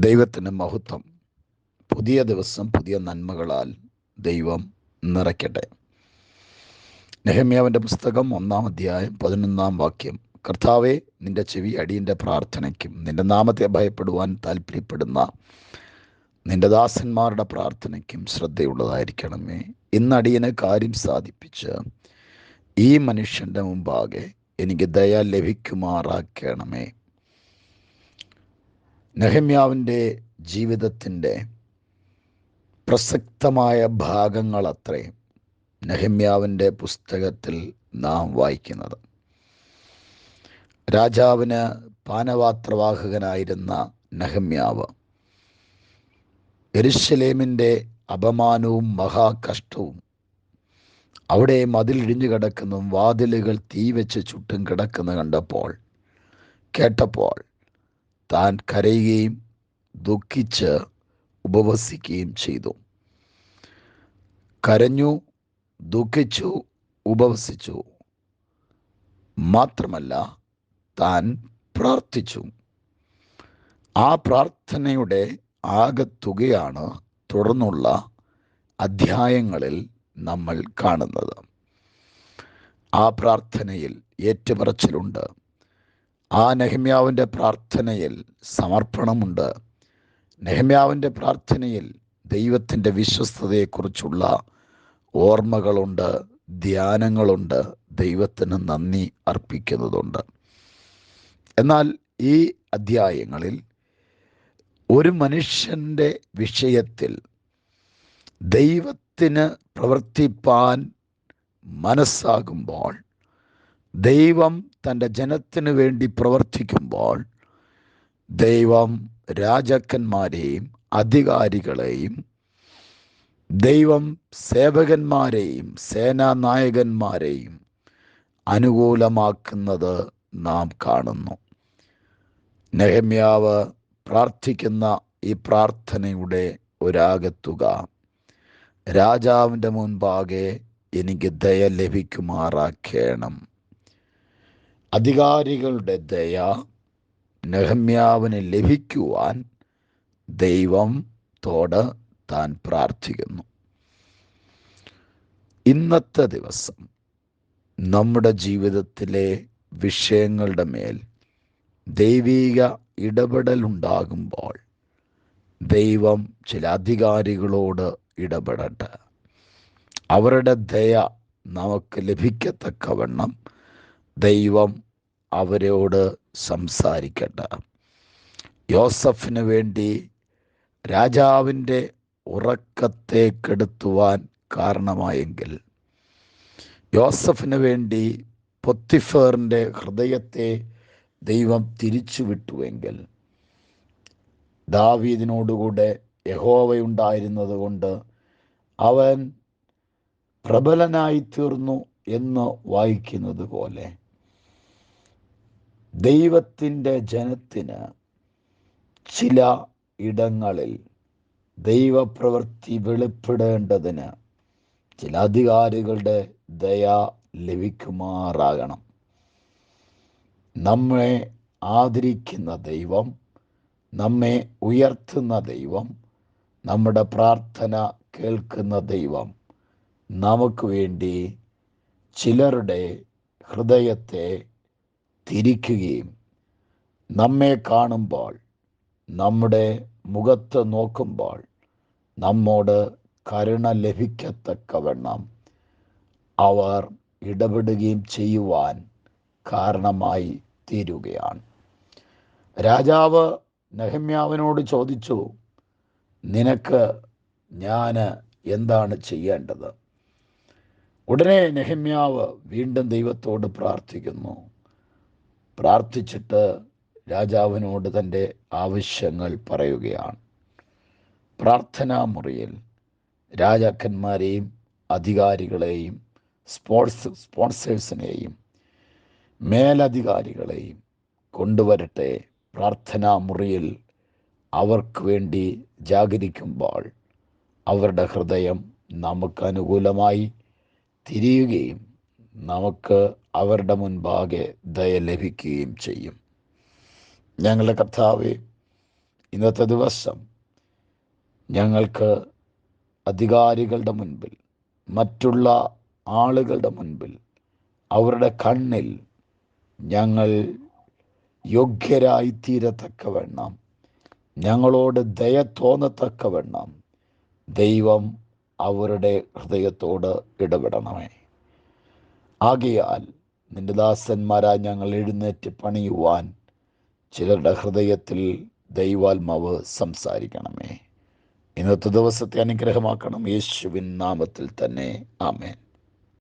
ദൈവത്തിന് മഹത്വം പുതിയ ദിവസം പുതിയ നന്മകളാൽ ദൈവം നിറയ്ക്കട്ടെ. നെഹമ്യാവിന്റെ പുസ്തകം ഒന്നാം അധ്യായം പതിനൊന്നാം വാക്യം. കർത്താവെ നിന്റെ ചെവി അടിയന്റെ പ്രാർത്ഥനയ്ക്കും നിന്റെ നാമത്തെ ഭയപ്പെടുവാൻ താല്പര്യപ്പെടുന്ന നിന്റെ ദാസന്മാരുടെ പ്രാർത്ഥനയ്ക്കും ശ്രദ്ധയുള്ളതായിരിക്കണമേ. ഇന്ന് അടിയന് കാര്യം സാധിപ്പിച്ച് ഈ മനുഷ്യന്റെ മുമ്പാകെ എനിക്ക് ദയ ലഭിക്കുമാറാക്കണമേ. നെഹമ്യാവിന്റെ ജീവിതത്തിന്റെ പ്രസക്തമായ ഭാഗങ്ങളത്രേ നെഹമ്യാവിന്റെ പുസ്തകത്തിൽ നാം വായിക്കുന്നത്. രാജാവിന് പാനപാത്രവാഹകനായിരുന്ന നെഹമ്യാവ് എരുശലേമിന്റെ അപമാനവും മഹാകഷ്ടവും അവിടെ മതിൽ ഇഴിഞ്ഞു കിടക്കുന്നതും വാതിലുകൾ തീ വെച്ച് ചുറ്റും കിടക്കുന്ന കണ്ടപ്പോൾ കേട്ടപ്പോൾ താൻ കരയുകയും ദുഃഖിച്ച് ഉപവസിക്കുകയും ചെയ്തു. കരഞ്ഞു ദുഃഖിച്ചു ഉപവസിച്ചു. മാത്രമല്ല താൻ പ്രാർത്ഥിച്ചു. ആ പ്രാർത്ഥനയുടെ ആകത്തുകയാണ് തുടർന്നുള്ള അധ്യായങ്ങളിൽ നമ്മൾ കാണുന്നത്. ആ പ്രാർത്ഥനയിൽ ഏറ്റുപറച്ചിലുണ്ട്. ആ നെഹമ്യാവിന്റെ പ്രാർത്ഥനയിൽ സമർപ്പണമുണ്ട്. നെഹമ്യാവിന്റെ പ്രാർത്ഥനയിൽ ദൈവത്തിന്റെ വിശ്വസ്തതയെക്കുറിച്ചുള്ള ഓർമ്മകളുണ്ട് ധ്യാനങ്ങളുണ്ട് ദൈവത്തിന് നന്ദി അർപ്പിക്കുന്നതുണ്ട്. എന്നാൽ ഈ അധ്യായങ്ങളിൽ ഒരു മനുഷ്യന്റെ വിഷയത്തിൽ ദൈവത്തിന് പ്രവർത്തിപ്പാൻ മനസ്സാകുമ്പോൾ ദൈവം തന്റെ ജനത്തിന് വേണ്ടി പ്രവർത്തിക്കുമ്പോൾ ദൈവം രാജാക്കന്മാരെയും അധികാരികളെയും ദൈവം സേവകന്മാരെയും സേനാനായകന്മാരെയും അനുകൂലമാക്കുന്നത് നാം കാണുന്നു. നെഹമ്യാവ് പ്രാർത്ഥിക്കുന്ന ഈ പ്രാർത്ഥനയുടെ ഒരാകത്തുക. രാജാവിന്റെ മുൻപാകെ എനിക്ക് ദയ ലഭിക്കുമാറാക്കണം അധികാരികളുടെ ദയ നെഹമ്യാവിന് ലഭിക്കുവാൻ ദൈവം തോട് താൻ പ്രാർത്ഥിക്കുന്നു. ഇന്നത്തെ ദിവസം നമ്മുടെ ജീവിതത്തിലെ വിഷയങ്ങളുടെ മേൽ ദൈവീക ഇടപെടലുണ്ടാകുമ്പോൾ ദൈവം ചില അധികാരികളോട് ഇടപെടട്ടെ. അവരുടെ ദയ നമുക്ക് ലഭിക്കത്തക്കവണ്ണം ദൈവം അവരോട് സംസാരിക്കട്ടെ. യോസഫിന് വേണ്ടി രാജാവിന്റെ ഉറക്കത്തെ കെടുത്തുവാൻ കാരണമായെങ്കിൽ യോസഫിന് വേണ്ടി പൊത്തിഫേറിന്റെ ഹൃദയത്തെ ദൈവം തിരിച്ചു വിട്ടുവെങ്കിൽ ദാവീദിനോടുകൂടെ യഹോവയുണ്ടായിരുന്നത് കൊണ്ട് അവൻ പ്രബലനായി തീർന്നു എന്ന് വായിക്കുന്നത് പോലെ ദൈവത്തിന്റെ ജനത്തിന് ചില ഇടങ്ങളിൽ ദൈവപ്രവൃത്തി വെളിപ്പെടേണ്ടതിന് ചില അധികാരികളുടെ ദയ ലഭിക്കുമാറാകണം. നമ്മെ ആദരിക്കുന്ന ദൈവം നമ്മെ ഉയർത്തുന്ന ദൈവം നമ്മുടെ പ്രാർത്ഥന കേൾക്കുന്ന ദൈവം നമുക്ക് വേണ്ടി ചിലരുടെ ഹൃദയത്തെ തിരിക്കുകയും നമ്മെ കാണുമ്പോൾ നമ്മുടെ മുഖത്ത് നോക്കുമ്പോൾ നമ്മോട് കരുണ ലഭിക്കത്തക്കവണ്ണം അവർ ഇടപെടുകയും ചെയ്യുവാൻ കാരണമായി തീരുകയാണ്. രാജാവ് നെഹമ്യാവിനോട് ചോദിച്ചു നിനക്ക് ഞാൻ എന്താണ് ചെയ്യേണ്ടത്? ഉടനെ നെഹമ്യാവ് വീണ്ടും ദൈവത്തോട് പ്രാർത്ഥിക്കുന്നു. പ്രാർത്ഥിച്ചിട്ട് രാജാവിനോട് തന്റെ ആവശ്യങ്ങൾ പറയുകയാണ്. പ്രാർത്ഥനാ മുറിയിൽ രാജാക്കന്മാരെയും അധികാരികളെയും സ്പോർട്സ് സ്പോൺസേഴ്സിനെയും മേലധികാരികളെയും കൊണ്ടുവരട്ടെ പ്രാർത്ഥനാ മുറിയിൽ അവർക്ക് വേണ്ടി ജാഗരിക്കുമ്പോൾ അവരുടെ ഹൃദയം നമുക്ക് അനുകൂലമായി തിരിയുകയും നമുക്ക് അവരുടെ മുൻപാകെ ദയ ലഭിക്കുകയും ചെയ്യും. ഞങ്ങളുടെ കർത്താവ് ഇന്നത്തെ ദിവസം ഞങ്ങൾക്ക് അധികാരികളുടെ മുൻപിൽ മറ്റുള്ള ആളുകളുടെ മുൻപിൽ അവരുടെ കണ്ണിൽ ഞങ്ങൾ യോഗ്യരായി തീരത്തക്കവണ്ണം ഞങ്ങളോട് ദയ തോന്നത്തക്കവണ്ണം ദൈവം അവരുടെ ഹൃദയത്തോട് ഇടപെടണമേ. ആകയാൽ നിന്റെ ദാസന്മാരാ ഞങ്ങൾ എഴുന്നേറ്റ് പണിയുവാൻ. ചിലരുടെ ഹൃദയത്തിൽ ദൈവാത്മാവ് സംസാരിക്കണമേ. ഇന്നത്തെ ദിവസത്തെ അനുഗ്രഹമാക്കണം യേശുവിൻ നാമത്തിൽ തന്നെ. ആമേൻ.